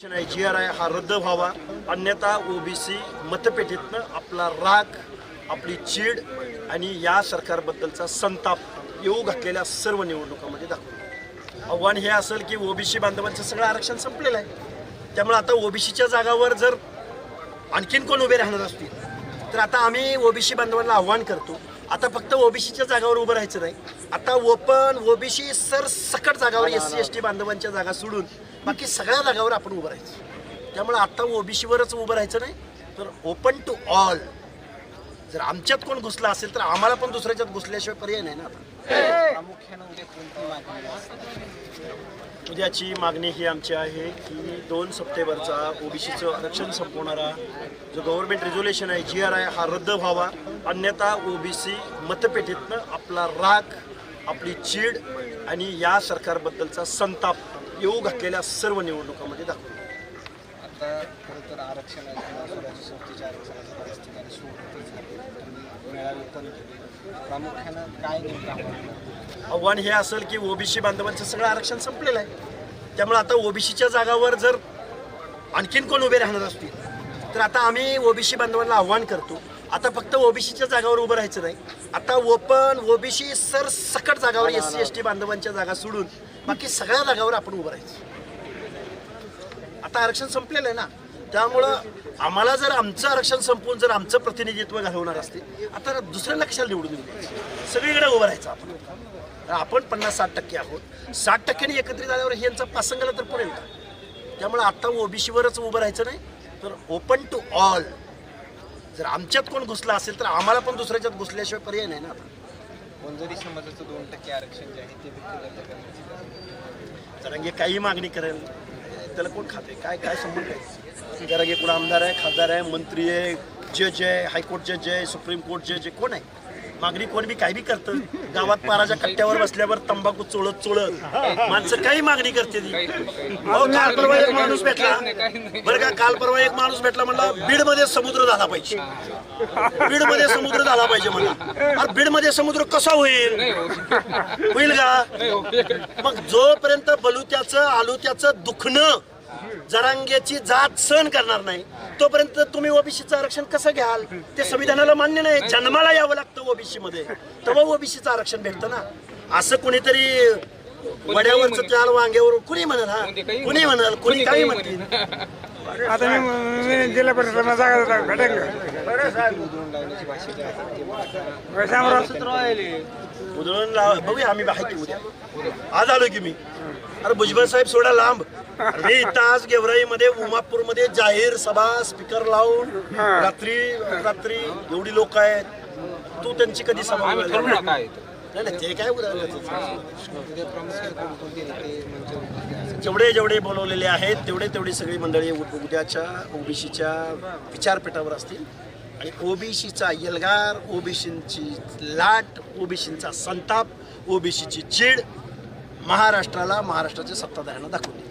G R I हा रद्द व्हावा. अन्यथा ओबीसी मतपेटीतनं आपला राग आपली चीड आणि या सरकारबद्दलचा संताप येऊ घातलेल्या सर्व निवडणुकामध्ये दाखवतो आव्हान हे असेल की ओबीसी बांधवांचं सगळं आरक्षण संपलेलं आहे. त्यामुळे आता ओबीसीच्या जागावर जर आणखीन कोण उभे राहणार असतील तर आता आम्ही ओबीसी बांधवांना आव्हान करतो. आता फक्त ओबीसीच्या जागावर उभं राहायचं नाही. आता ओपन ओबीसी सर सकट जागावर एस सी एस टी बांधवांच्या जागा सोडून बाकी सगळ्या जागावर आपण उभं राहायचं. त्यामुळे आत्ता ओबीसीवरच उभं राहायचं नाही तर ओपन टू ऑल जर आमच्यात कोण घुसला असेल तर आम्हाला पण दुसऱ्याच्यात घुसल्याशिवाय पर्याय नाही ना आता. उद्याची मागणी ही आमची आहे की दोन सप्टेंबरचा ओबीसीचं आरक्षण संपवणारा जो गव्हर्नमेंट रेझोल्युशन आहे जी आर आय हा रद्द व्हावा. अन्यथा ओबीसी मतपेटीतनं आपला राग आपली चीड आणि या सरकारबद्दलचा संताप येऊ घातलेल्या सर्व निवडणुकामध्ये दाखवतो आता खरं तर आरक्षण आहे किंवा स्वराज्य संस्थेच्या आरक्षणाचं बऱ्याच ठिकाणी सूट होतच झाली तुम्ही मेळावे पण केले. प्रामुख्यानं काय नेमकं? आव्हान हे असेल की ओबीसी बांधवांचं सगळं आरक्षण संपलेलं आहे. त्यामुळे आता ओबीसीच्या जागावर जर आणखीन कोण उभे राहणार असतील तर आता आम्ही ओबीसी बांधवांना आव्हान करतो. आता फक्त ओबीसीच्या जागावर उभं राहायचं नाही. आता ओपन ओबीसी सर सकट जागावर एस सी एस टी बांधवांच्या जागा सोडून बाकी सगळ्या जागावर आपण उभं राहायचं. आता आरक्षण संपलेलं आहे ना त्यामुळं आम्हाला जर आमचं आरक्षण संपवून जर आमचं प्रतिनिधित्व घालवणार असतील आता दुसऱ्याला कशाला निवडून द्यायचं? सगळीकडे उभं राहायचं आपण. आपण पन्नास साठ टक्के आहोत. साठ टक्क्यांनी एकत्रित आल्यावर हे यांचा पासंगाला तर पडेल का? त्यामुळे आता ओबीसीवरच उभं राहायचं नाही तर ओपन टू ऑल जर आमच्यात कोण घुसला असेल तर आम्हाला पण दुसऱ्याच्यात घुसल्याशिवाय पर्याय नाही ना वंजारी समाजाचं दोन टक्के आरक्षण जे आहे ते करण्याची जरांगे काही मागणी करेल. त्याला कोण खाते? काय काय संबंध आहे? जरांगे कोण आमदार आहे खासदार आहे मंत्री आहे जज आहे हायकोर्ट जज आहे सुप्रीम कोर्ट जज आहे कोण आहे? मागणी कोण बी काय बी करतं. गावात पाराच्या कट्ट्यावर बसल्यावर तंबाखू चोळत चोळत. माणसं काही मागणी करते ती. अहो काल परवा एक माणूस भेटला. बरं का काल परवा एक माणूस भेटला म्हणला बीडमध्ये समुद्र झाला पाहिजे. बीडमध्ये समुद्र झाला पाहिजे मला अरे बीडमध्ये समुद्र कसा होईल? होईल का? मग जोपर्यंत बलुत्याचं आलुत्याचं दुखणं जरांग्याची जात सहन करणार नाही. तोपर्यंत तुम्ही ओबीसीचं आरक्षण कसं घ्याल? ते संविधानाला मान्य नाही. जन्माला यावं लागतं ओबीसी मध्ये. तेव्हा ओबीसीचं आरक्षण भेटतं ना. असं कुणीतरी वड्यावरचं चाल वांग्यावर कुणी म्हणाल हा? कुणी म्हणाल? कुणी काही म्हणतील? आता मी जिल्हा परिषद जागा भेटेन का उधळून लाव बघूया आम्ही की उद्या. आज आलो की मी. अरे भुजबळ साहेब सोडा लांब. अरे इथं आज गेवराईमध्ये उमापूरमध्ये जाहीर सभा स्पीकर लावून रात्री रात्री एवढी लोक आहेत. तू त्यांची कधी सभा बोलवली? नाही नाही, ते काय? जेवढे जेवढे बोलवलेले आहेत तेवढे तेवढी सगळी मंडळी उद्याच्या ओबीसीच्या विचारपीठावर असतील. आणि ओबीसीचा यलगार ओबीसींची लाट ओबीसींचा संताप ओबीसीची चीड महाराष्ट्राला महाराष्ट्राचे सत्ताधाऱ्यांना दाखवली.